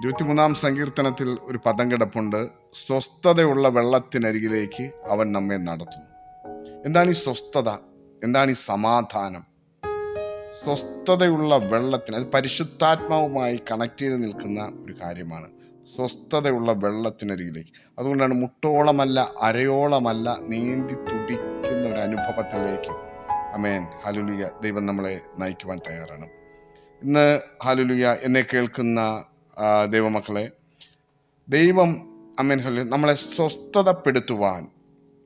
ഇരുപത്തിമൂന്നാം സങ്കീർത്തനത്തിൽ ഒരു പദം കിടപ്പുണ്ട്. സ്വസ്ഥതയുള്ള വെള്ളത്തിനരികിലേക്ക് അവൻ നമ്മെ നടത്തുന്നു. എന്താണ് ഈ സ്വസ്ഥത? എന്താണ് ഈ സമാധാനം? സ്വസ്ഥതയുള്ള വെള്ളത്തിന് അത് പരിശുദ്ധാത്മാവുമായി കണക്ട് ചെയ്ത് നിൽക്കുന്ന ഒരു കാര്യമാണ് സ്വസ്ഥതയുള്ള വെള്ളത്തിനരികിലേക്ക്. അതുകൊണ്ടാണ് മുട്ടോളമല്ല അരയോളമല്ല നീന്തി തുടിക്കുന്ന ഒരു അനുഭവത്തിലേക്ക്. അമേൻ ഹലുലിയ ദൈവം നമ്മളെ നയിക്കുവാൻ തയ്യാറാണ്. ഇന്ന് ഹലുലിയ എന്നെ കേൾക്കുന്ന ദൈവമക്കളെ ദൈവം അമേൻ ഹലു നമ്മളെ സ്വസ്ഥതപ്പെടുത്തുവാൻ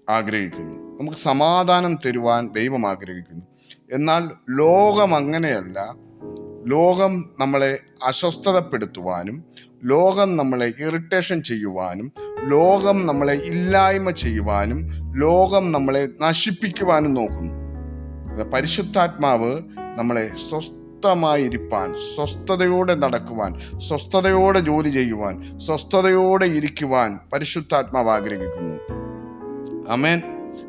ആഗ്രഹിക്കുന്നു. നമുക്ക് സമാധാനം തരുവാൻ ദൈവം ആഗ്രഹിക്കുന്നു. എന്നാൽ ലോകം അങ്ങനെയല്ല. ലോകം നമ്മളെ അസ്വസ്ഥതപ്പെടുത്തുവാനും ലോകം നമ്മളെ ഇറിറ്റേഷൻ ചെയ്യുവാനും ലോകം നമ്മളെ ഇല്ലായ്മ ചെയ്യുവാനും ലോകം നമ്മളെ നശിപ്പിക്കുവാനും നോക്കുന്നു. പരിശുദ്ധാത്മാവ് നമ്മളെ സ്വസ്ഥമായിരിക്കാൻ സ്വസ്ഥതയോടെ നടക്കുവാൻ സ്വസ്ഥതയോടെ ജോലി ചെയ്യുവാൻ സ്വസ്ഥതയോടെ ഇരിക്കുവാൻ പരിശുദ്ധാത്മാവ് ആഗ്രഹിക്കുന്നു. അമേൻ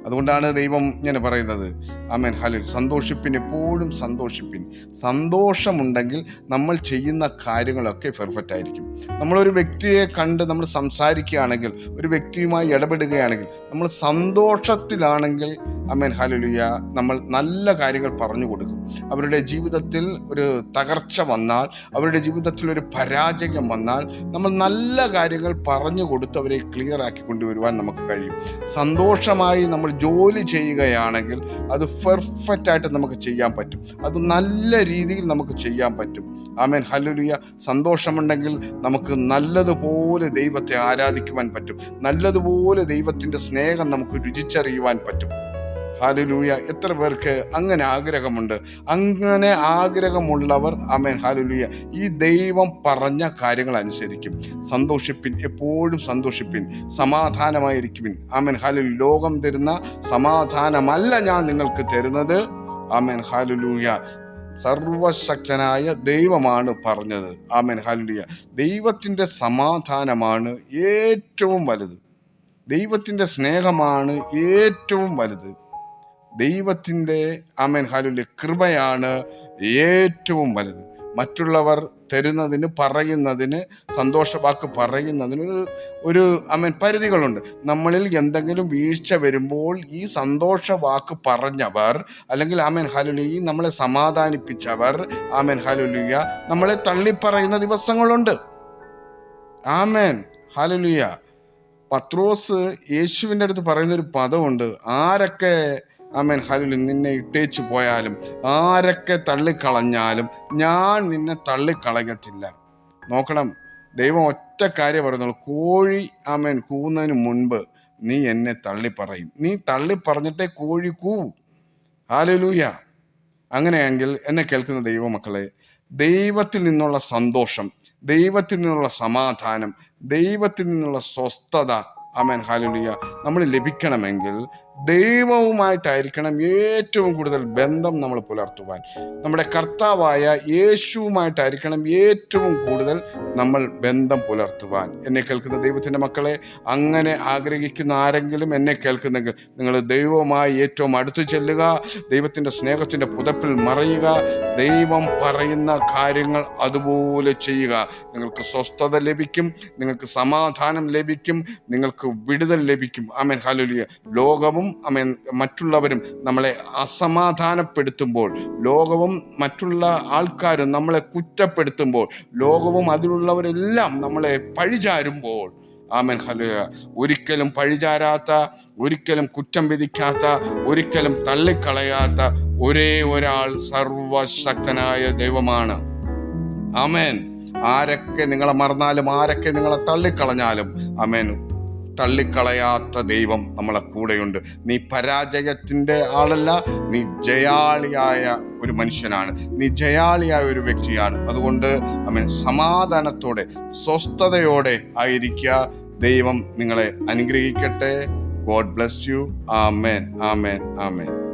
അതുകൊണ്ടാണ് ദൈവം ഇങ്ങനെ പറയുന്നത്. അമേൻ ഹലിൽ സന്തോഷിപ്പിൻ എപ്പോഴും സന്തോഷിപ്പിൻ. സന്തോഷമുണ്ടെങ്കിൽ നമ്മൾ ചെയ്യുന്ന കാര്യങ്ങളൊക്കെ പെർഫെക്റ്റ് ആയിരിക്കും. നമ്മളൊരു വ്യക്തിയെ കണ്ട് നമ്മൾ സംസാരിക്കുകയാണെങ്കിൽ ഒരു വ്യക്തിയുമായി ഇടപെടുകയാണെങ്കിൽ നമ്മൾ സന്തോഷത്തിലാണെങ്കിൽ അമേൻ ഹലുലിയ നമ്മൾ നല്ല കാര്യങ്ങൾ പറഞ്ഞു കൊടുക്കും. അവരുടെ ജീവിതത്തിൽ ഒരു തകർച്ച വന്നാൽ അവരുടെ ജീവിതത്തിൽ ഒരു പരാജയം വന്നാൽ നമ്മൾ നല്ല കാര്യങ്ങൾ പറഞ്ഞു കൊടുത്ത് അവരെ ക്ലിയർ ആക്കി കൊണ്ടുവരുവാൻ നമുക്ക് കഴിയും. സന്തോഷമായി നമ്മൾ ജോലി ചെയ്യുകയാണെങ്കിൽ അത് പെർഫെക്റ്റ് ആയിട്ട് നമുക്ക് ചെയ്യാൻ പറ്റും. അത് നല്ല രീതിയിൽ നമുക്ക് ചെയ്യാൻ പറ്റും. ആമേൻ. ഹലുലിയ സന്തോഷമുണ്ടെങ്കിൽ നമുക്ക് നല്ലതുപോലെ ദൈവത്തെ ആരാധിക്കുവാൻ പറ്റും. നല്ലതുപോലെ ദൈവത്തിന്റെ സ്നേഹം നമുക്ക് രുചിച്ചറിയുവാൻ പറ്റും. ഹാലുലൂയ എത്ര പേർക്ക് അങ്ങനെ ആഗ്രഹമുണ്ട്? അങ്ങനെ ആഗ്രഹമുള്ളവർ അമേൻ ഹാലുലൂയ ഈ ദൈവം പറഞ്ഞ കാര്യങ്ങൾ അനുസരിക്കും. സന്തോഷിപ്പിൻ എപ്പോഴും സന്തോഷിപ്പിൻ. സമാധാനമായിരിക്കുവിൻ. അമേൻ ഹാലു ലോകം തരുന്ന സമാധാനമല്ല ഞാൻ നിങ്ങൾക്ക് തരുന്നത്. അമേൻ ഹാലുലൂയ സർവശക്തനായ ദൈവമാണ് പറഞ്ഞത്. ആമേൻ. ഹാലുലിയ ദൈവത്തിന്റെ സമാധാനമാണ് ഏറ്റവും വലുത്. ദൈവത്തിന്റെ സ്നേഹമാണ് ഏറ്റവും വലുത്. ദൈവത്തിന്റെ ആമേൻ ഹാലുലി കൃപയാണ് ഏറ്റവും വലുത്. മറ്റുള്ളവർ തരുന്നതിന് പറയുന്നതിന് സന്തോഷവാക്ക് പറയുന്നതിന് ഒരു- ഒരു അമേൻ പരിധികളുണ്ട്. നമ്മളിൽ എന്തെങ്കിലും വീഴ്ച വരുമ്പോൾ ഈ സന്തോഷവാക്ക് പറഞ്ഞവർ അല്ലെങ്കിൽ ആമേൻ ഹാലുലി നമ്മളെ സമാധാനിപ്പിച്ചവർ ആമേൻ ഹാലുലിയ നമ്മളെ തള്ളിപ്പറയുന്ന ദിവസങ്ങളുണ്ട്. ആമേൻ ഹാലുലിയ. പത്രോസ് യേശുവിന്റെ അടുത്ത് പറയുന്നൊരു പദമുണ്ട്. ആരൊക്കെ ആമേൻ ഹലുലി നിന്നെ ഇട്ടേച്ചു പോയാലും ആരൊക്കെ തള്ളിക്കളഞ്ഞാലും ഞാൻ നിന്നെ തള്ളിക്കളയത്തില്ല. നോക്കണം ദൈവം ഒറ്റ കാര്യം പറയുന്നുള്ളൂ. കോഴി ആമേൻ കൂവുന്നതിന് മുൻപ് നീ എന്നെ തള്ളി തള്ളിപ്പറയും. നീ തള്ളി തള്ളിപ്പറഞ്ഞിട്ടേ കോഴി കൂ ഹാലലൂയ അങ്ങനെയെങ്കിൽ എന്നെ കേൾക്കുന്ന ദൈവമക്കളെ ദൈവത്തിൽ നിന്നുള്ള സന്തോഷം ദൈവത്തിൽ നിന്നുള്ള സമാധാനം ദൈവത്തിൽ നിന്നുള്ള സ്വസ്ഥത അമേൻ ഹാലുലിയ നമ്മൾ ലഭിക്കണമെങ്കിൽ ദൈവവുമായിട്ടായിരിക്കണം ഏറ്റവും കൂടുതൽ ബന്ധം നമ്മൾ പുലർത്തുവാൻ. നമ്മുടെ കർത്താവായ യേശുവുമായിട്ടായിരിക്കണം ഏറ്റവും കൂടുതൽ നമ്മൾ ബന്ധം പുലർത്തുവാൻ. എന്നെ കേൾക്കുന്ന ദൈവത്തിന്റെ മക്കളെ അങ്ങനെ ആഗ്രഹിക്കുന്ന ആരെങ്കിലും എന്നെ കേൾക്കുന്നെങ്കിൽ നിങ്ങൾ ദൈവവുമായി ഏറ്റവും അടുത്തു ചെല്ലുക ദൈവത്തിന്റെ സ്നേഹത്തിന്റെ പുതപ്പിൽ മറയുക ദൈവം പറയുന്ന കാര്യങ്ങൾ അതുപോലെ ചെയ്യുക. നിങ്ങൾക്ക് സ്വസ്ഥത ലഭിക്കും നിങ്ങൾക്ക് സമാധാനം ലഭിക്കും നിങ്ങൾക്ക് വിടുതൽ ലഭിക്കും. ആമേൻ. ഹാലുലിയ ലോകവും ആമേൻ മറ്റുള്ളവരും നമ്മളെ അസമാധാനപ്പെടുത്തുമ്പോൾ ലോകവും മറ്റുള്ള ആൾക്കാരും നമ്മളെ കുറ്റപ്പെടുത്തുമ്പോൾ ലോകവും അതിലുള്ളവരെല്ലാം നമ്മളെ പഴിചാരുമ്പോൾ ആമൻ ഹലോ ഒരിക്കലും പഴിചാരാത്ത ഒരിക്കലും കുറ്റം വിധിക്കാത്ത ഒരിക്കലും തള്ളിക്കളയാത്ത ഒരേ ഒരാൾ സർവശക്തനായ ദൈവമാണ്. ആമേൻ. ആരൊക്കെ നിങ്ങളെ മറന്നാലും ആരൊക്കെ നിങ്ങളെ തള്ളിക്കളഞ്ഞാലും ആമേൻ. തള്ളിക്കളയാത്ത ദൈവം നമ്മളെ കൂടെയുണ്ട്. നീ പരാജയത്തിന്റെ ആളല്ല നീ ജയാളിയായ ഒരു മനുഷ്യനാണ്. നീ ജയാളിയായ ഒരു വ്യക്തിയാണ്. അതുകൊണ്ട് ഐ മീൻ സമാധാനത്തോടെ സ്വസ്ഥതയോടെ ആയിരിക്കുക ദൈവം നിങ്ങളെ അനുഗ്രഹിക്കട്ടെ. God bless you. ആമേൻ ആമേൻ ആമേൻ.